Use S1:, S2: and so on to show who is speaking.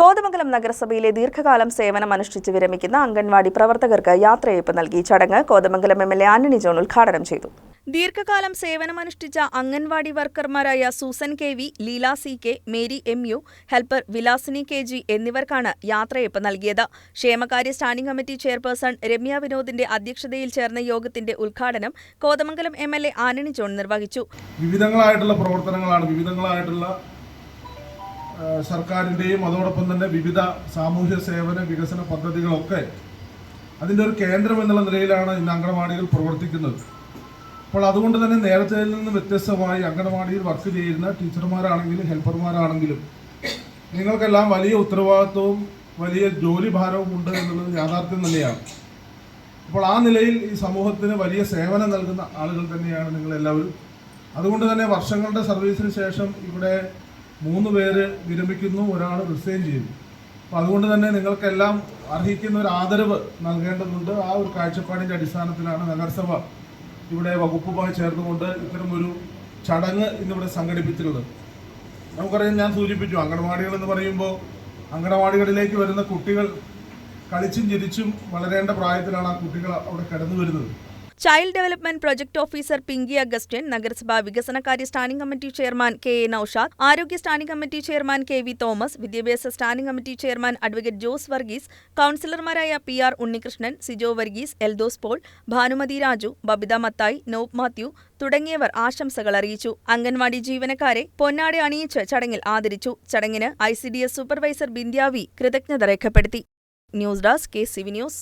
S1: കോതമംഗലം നഗരസഭയിലെ ദീർഘകാലം സേവനം അനുഷ്ഠിച്ച് വിരമിക്കുന്ന അംഗൻവാടി പ്രവർത്തകർക്ക് യാത്രയയപ്പ് നൽകി ചടങ്ങ് Kothamangalam M L A Antony John ഉദ്ഘാടനം ചെയ്തു. ദീർഘകാലം സേവനമനുഷ്ഠിച്ച anganwadi വർക്കർമാരായ Susan K V Leela C K Mary M U helper Vilasini K G എന്നിവർക്കാണ് യാത്രയപ്പ് നൽകിയത്. ക്ഷേമകാര്യ സ്റ്റാൻഡിംഗ് കമ്മിറ്റി ചെയർപേഴ്സൺ രമ്യ വിനോദിന്റെ അധ്യക്ഷതയിൽ ചേർന്ന യോഗത്തിന്റെ ഉദ്ഘാടനം Kothamangalam M L A Antony John നിർവഹിച്ചു.
S2: വിവിധങ്ങളായിട്ടുള്ള പ്രവർത്തനങ്ങളാണ് വിവിധങ്ങളായിട്ടുള്ള സർക്കാരിന്റെയും അതോടൊപ്പം തന്നെ വിവിധ സാമൂഹ്യ സേവന വികസന പദ്ധതികളൊക്കെ അതിന്റെ ഒരു കേന്ദ്രം എന്നുള്ള നിലയിലാണ് ഇന്ന് അംഗനവാടികൾ പ്രവർത്തിക്കുന്നത്. അപ്പോൾ അതുകൊണ്ട് തന്നെ നേരത്തെ നിന്ന് വ്യത്യസ്തമായി അംഗനവാടിയിൽ വർക്ക് ചെയ്യുന്ന ടീച്ചർമാരാണെങ്കിലും ഹെൽപ്പർമാരാണെങ്കിലും നിങ്ങൾക്കെല്ലാം വലിയ ഉത്തരവാദിത്വവും വലിയ ജോലി ഭാരവും ഉണ്ട് എന്നുള്ളത് യാഥാർത്ഥ്യം തന്നെയാണ്. അപ്പോൾ ആ നിലയിൽ ഈ സമൂഹത്തിന് വലിയ സേവനം നൽകുന്ന ആളുകൾ തന്നെയാണ് നിങ്ങളെല്ലാവരും. അതുകൊണ്ട് തന്നെ വർഷങ്ങളുടെ സർവീസിന് ശേഷം ഇവിടെ മൂന്ന് പേര് വിരമിക്കുന്നു ഒരാൾ റിസൈൻ ചെയ്യുന്നു. അപ്പോൾ അതുകൊണ്ട് തന്നെ നിങ്ങൾക്കെല്ലാം അർഹിക്കുന്ന ഒരു ആദരവ് നൽകേണ്ടതുണ്ട്. ആ ഒരു കാഴ്ചപ്പാടിന്റെ അടിസ്ഥാനത്തിലാണ് നഗരസഭ ഇവിടെ വകുപ്പുമായി ചേർന്നുകൊണ്ട് ഇത്തരമൊരു ചടങ്ങ് ഇന്നിവിടെ സംഘടിപ്പിച്ചിട്ടുള്ളത്. നമുക്കറിയാം ഞാൻ സൂചിപ്പിച്ചു അങ്കണവാടികൾ എന്ന് പറയുമ്പോൾ അങ്കണവാടികളിലേക്ക് വരുന്ന കുട്ടികൾ കളിച്ചും ചിരിച്ചും വളരേണ്ട പ്രായത്തിലാണ് ആ കുട്ടികൾ അവിടെ കടന്നു വരുന്നത്
S1: child development project officer Pinki Augustine നഗരസഭാ വികസനകാര്യ standing committee chairman K A Naushad ആരോഗ്യ standing committee chairman K V Thomas വിദ്യാഭ്യാസ standing committee chairman advocate Jose Varghese കൌൺസിലർമാരായ P R Unnikrishnan Sijo Varghese Eldhose Paul Bhanumathi Raju Babitha Mathai knob Mathew തുടങ്ങിയവർ ആശംസകൾ അറിയിച്ചു. അംഗൻവാടി ജീവനക്കാരെ പൊന്നാടെ അണിയിച്ച് ചടങ്ങിൽ ആദരിച്ചു. ചടങ്ങിന് I C D S supervisor ബിന്ദ്യാവി കൃതജ്ഞത രേഖപ്പെടുത്തി. News desk K C V news.